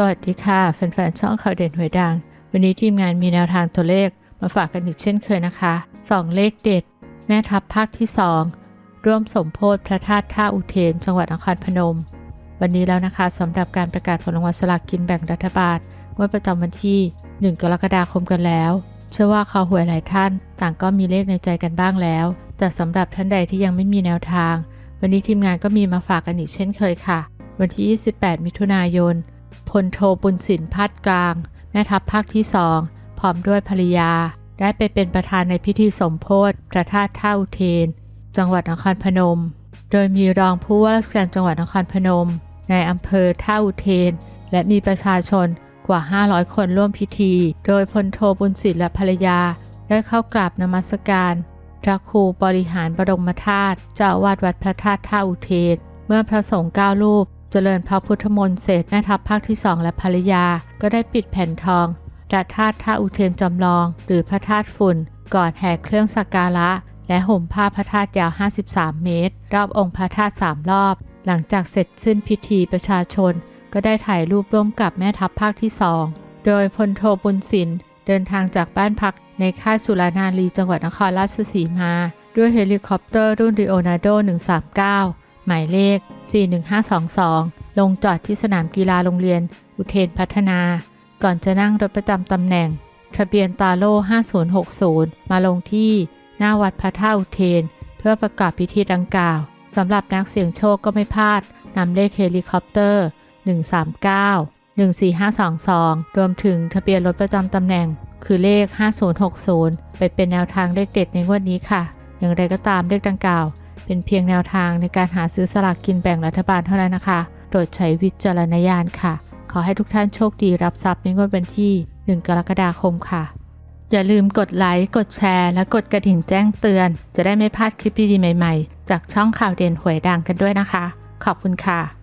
สวัสดีค่ะ แฟนๆ ช่องข่าวเด่นหวยดัง วันนี้ทีมงานมีแนวทางตัวเลขมาฝากกันอีกเช่นเคยนะคะ 2 เลขเด็ด แม่ทัพภาคที่ 2 ร่วมสมโพธิพระธาตุท่าอุเทน จังหวัดนครพนม วันนี้แล้วนะคะสำหรับการประกาศผลรางวัลสลากกินแบ่งรัฐบาลงวดประจำวันที่ 1 กรกฎาคมกันแล้ว เชื่อว่าคอหวยหลายท่าน ต่างก็มีเลขในใจกันบ้างแล้ว แต่สำหรับท่านใดที่ยังไม่มีแนวทาง วันนี้ทีมงานก็มีมาฝากกันอีกเช่นเคยค่ะ วันที่ 28 มิถุนายน พลโทบุญสินพัดกลาง แม่ทัพภาคที่สองพร้อมด้วยภรรยา ได้ไปเป็นประธานในพิธีสมโพธิพระธาตุท่าอุเทน จังหวัดนครพนม โดยมีรองผู้ว่าราชการจังหวัดนครพนม ในอำเภอท่าอุเทน และมีประชาชนกว่า 500 คนร่วมพิธี โดยพลโทบุญสินและภรรยา ได้เข้ากราบนมัสการ พระครูบริหารบรมธาตุเจ้าอาวาสวัดพระธาตุท่าอุเทน เมื่อพระสงฆ์เก้ารูป เจริญพระพุทธมนต์เสร็จแม่ทัพภาคที่สองและภรรยา ก็ได้ปิดแผ่นทองพระธาตุท่าอุเทนจำลอง หรือพระธาตุฝุ่น ก่อนแห่เครื่องสักการะ และห่มผ้าพระธาตุยาว 53 เมตร รอบองค์พระธาตุสามรอบ หลังจากเสร็จสิ้นพิธีประชาชน ก็ได้ถ่ายรูปร่วมกับแม่ทัพภาคที่สองโดยพลโทบุญสินเดินทางจากบ้านพักในค่ายสุรานารีจังหวัดนครราชสีมา ด้วยเฮลิคอปเตอร์รุ่น r ิโอนาโด 139 หมายเลข 41522 ลงจอดที่สนามกีฬาโรงเรียน อุเทนพัฒนา ก่อนจะนั่งรถประจำตำแหน่ง ทะเบียนตาโล่5060 มาลงที่หน้าวัดพระท่าอุเทน เพื่อประกอบพิธีดังกล่าวสำหรับนักเสี่ยงโชคก็ไม่พลาดนำเลขเฮลิคอปเตอร์ 139 14522 รวมถึงทะเบียนรถประจำตำแหน่ง คือเลข 5060 ไปเป็นแนวทางเลขเด็ดในงวดนี้ค่ะ อย่างไรก็ตามเลขดังกล่าว เป็นเพียงแนวทางในการหาซื้อสลากกินแบ่งรัฐบาลเท่านั้นนะคะ โปรดใช้วิจารณญาณค่ะ ขอให้ทุกท่านโชคดีรับทรัพย์ในงวดวันที่ 1 กรกฎาคมค่ะ อย่าลืมกดไลค์ กดแชร์ และกดกระดิ่งแจ้งเตือน จะได้ไม่พลาดคลิปดีๆใหม่ ๆ จากช่องข่าวเด่นหวยดังกันด้วยนะคะ ขอบคุณค่ะ